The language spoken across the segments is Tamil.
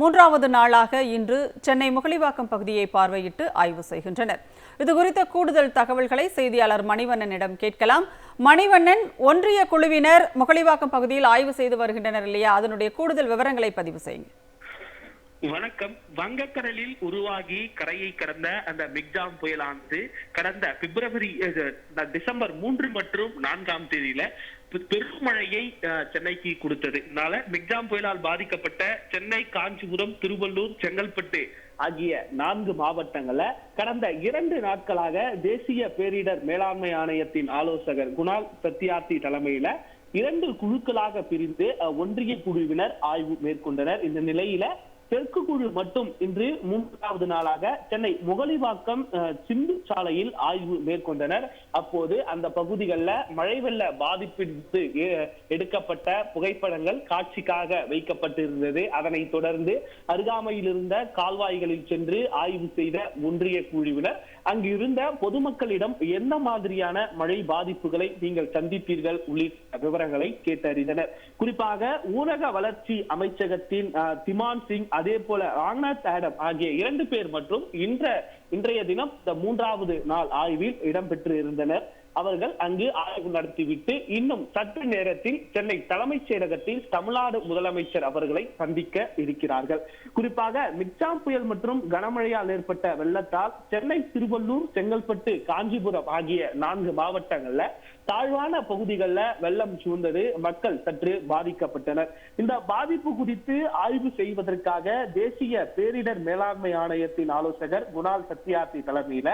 மூன்றாவது நாளாக இன்று சென்னை முகலிவாக்கம் பகுதியை பார்வையிட்டு ஆய்வு செய்கின்றனர். இது குறித்த கூடுதல் தகவல்களை செய்தியாளர் மணிவண்ணனிடம் கேட்கலாம். மணிவண்ணன் ஒன்றிய குழுவினர் முகலிவாக்கம் பகுதியில் ஆய்வு செய்து வருகின்றனர் இல்லையா? அதனுடைய கூடுதல் விவரங்களை பதிவு செய்யுங்கள். வணக்கம். வங்கக்கடலில் உருவாகி கரையை கடந்த அந்த மிக்ஜாம் புயலானது கடந்த பிப்ரவரி டிசம்பர் மூன்று மற்றும் நான்காம் தேதியில பெருமழையை சென்னைக்கு கொடுத்தது. இதனால மிக்ஜாம் புயலால் பாதிக்கப்பட்ட சென்னை காஞ்சிபுரம் திருவள்ளூர் செங்கல்பட்டு ஆகிய நான்கு மாவட்டங்கள்ல கடந்த இரண்டு நாட்களாக தேசிய பேரிடர் மேலாண்மை ஆணையத்தின் ஆலோசகர் குணால் சத்யார்த்தி தலைமையில இரண்டு குழுக்களாக பிரிந்து ஒன்றிய குழுவினர் ஆய்வு மேற்கொண்டனர். இந்த நிலையில தெற்கு குழு மட்டும் இன்று மூன்றாவது நாளாக சென்னை முகலிவாக்கம் சிந்து சாலையில் ஆய்வு மேற்கொண்டனர். அப்போது அந்த பகுதிகளில் மழை வெள்ள பாதிப்பிற்கு எடுக்கப்பட்ட புகைப்படங்கள் காட்சிக்காக வைக்கப்பட்டிருந்தது. அதனை தொடர்ந்து அருகாமையில் இருந்த கால்வாய்களில் சென்று ஆய்வு செய்த ஒன்றிய குழுவினர் அங்கு இருந்த பொதுமக்களிடம் எந்த மாதிரியான மழை பாதிப்புகளை நீங்கள் சந்தித்தீர்கள் உள்ளிட்ட விவரங்களை கேட்டறிந்தனர். குறிப்பாக ஊரக வளர்ச்சி அமைச்சகத்தின் திமான் சிங் அதே போல ராம்நாத் ஆடம் ஆகிய இரண்டு பேர் மற்றும் இன்ற இன்றைய தினம் இந்த மூன்றாவது நாள் ஆய்வில் இடம்பெற்று இருந்தனர் அவர்கள் அங்கு ஆய்வு நடத்திவிட்டு இன்னும் சற்று நேரத்தில் சென்னை தலைமைச் செயலகத்தில் தமிழ்நாடு முதலமைச்சர் அவர்களை சந்திக்க இருக்கிறார்கள். குறிப்பாக மிச்சாம் புயல் மற்றும் கனமழையால் ஏற்பட்ட வெள்ளத்தால் சென்னை திருவள்ளூர் செங்கல்பட்டு காஞ்சிபுரம் ஆகிய நான்கு மாவட்டங்கள்ல தாழ்வான பகுதிகளில் வெள்ளம் சூழ்ந்தது மக்கள் சற்று பாதிக்கப்பட்டனர். இந்த பாதிப்பு குறித்து ஆய்வு செய்வதற்காக தேசிய பேரிடர் மேலாண்மை ஆணையத்தின் ஆலோசகர் குணால் சத்யார்த்தி தலைமையில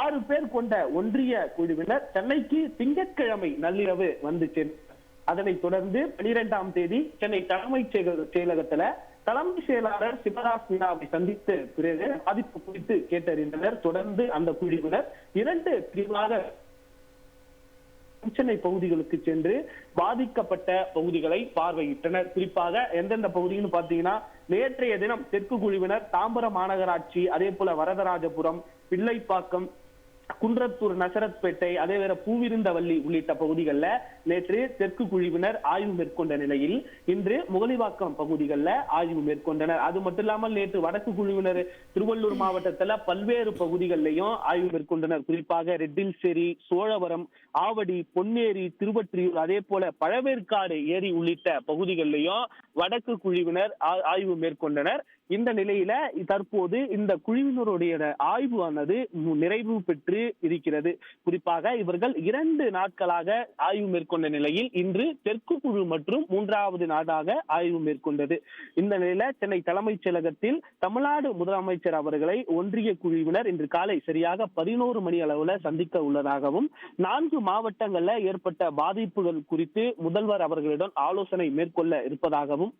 ஆறு பேர் கொண்ட ஒன்றிய குழுவினர் சென்னைக்கு திங்கட்கிழமை நள்ளிரவு வந்து சென்றனர் அதனைத் தொடர்ந்து பனிரெண்டாம் தேதி சென்னை தலைமைச் செயலகத்துல தலைமை செயலாளர் சிவராஜ் மீனாவை சந்தித்து பிறகு பாதிப்பு குறித்து கேட்டறிந்தனர். தொடர்ந்து அந்த குழுவினர் இரண்டு பிரிவாக சென்னை பகுதிகளுக்கு சென்று பாதிக்கப்பட்ட பகுதிகளை பார்வையிட்டனர். குறிப்பாக எந்தெந்த பகுதின்னு பாத்தீங்கன்னா நேற்றைய தினம் தெற்கு குழுவினர் தாம்பரம் மாநகராட்சி அதே போல வரதராஜபுரம் பிள்ளைப்பாக்கம் குன்றத்தூர் நசரத்பேட்டை அதே வேற பூவிருந்தவல்லி உள்ளிட்ட பகுதிகளில் நேற்று தெற்கு குழுவினர் ஆய்வு மேற்கொண்ட நிலையில் இன்று முகலிவாக்கம் பகுதிகளில் ஆய்வு மேற்கொண்டனர். அது மட்டும் இல்லாமல் நேற்று வடக்கு குழுவினர் திருவள்ளூர் மாவட்டத்தில் பல்வேறு பகுதிகளிலையும் ஆய்வு மேற்கொண்டனர். குறிப்பாக ரெட்டில்சேரி சோழவரம் ஆவடி பொன்னேரி திருவற்றியூர் அதே போல பழவேற்காடு ஏரி உள்ளிட்ட பகுதிகளிலையும் வடக்கு குழுவினர் ஆய்வு மேற்கொண்டனர். இந்த நிலையில தற்போது இந்த குழுவினருடைய ஆய்வானது நிறைவு பெற்று இருக்கிறது. குறிப்பாக இவர்கள் இரண்டு நாட்களாக ஆய்வு மேற்கொண்ட நிலையில் இன்று தெற்கு குழு மற்றும் மூன்றாவது நாடாக ஆய்வு மேற்கொண்டது. இந்த நிலையில சென்னை தலைமைச் செயலகத்தில் தமிழ்நாடு முதலமைச்சர் அவர்களை ஒன்றிய குழுவினர் இன்று காலை சரியாக பதினோரு மணி அளவுல சந்திக்க உள்ளதாகவும் நான்கு மாவட்டங்கள்ல ஏற்பட்ட பாதிப்புகள் குறித்து முதல்வர் அவர்களிடம் ஆலோசனை மேற்கொள்ள இருப்பதாகவும்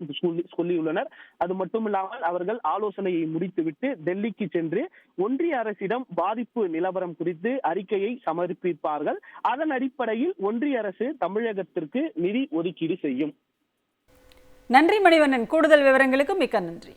சொல்லியுள்ளனர். அது மட்டும் இல்லாமல் அவர்கள் ஆலோசனையை முடித்துவிட்டு டெல்லிக்கு சென்று ஒன்றிய அரசிடம் பாதிப்பு நிலவரம் குறித்து அறிக்கையை சமர்ப்பிப்பார்கள். அதன் அடிப்படையில் ஒன்றிய அரசு தமிழகத்திற்கு நிதி ஒதுக்கீடு செய்யும். நன்றி மணிவண்ணன். கூடுதல் விவரங்களுக்கு மிக்க நன்றி.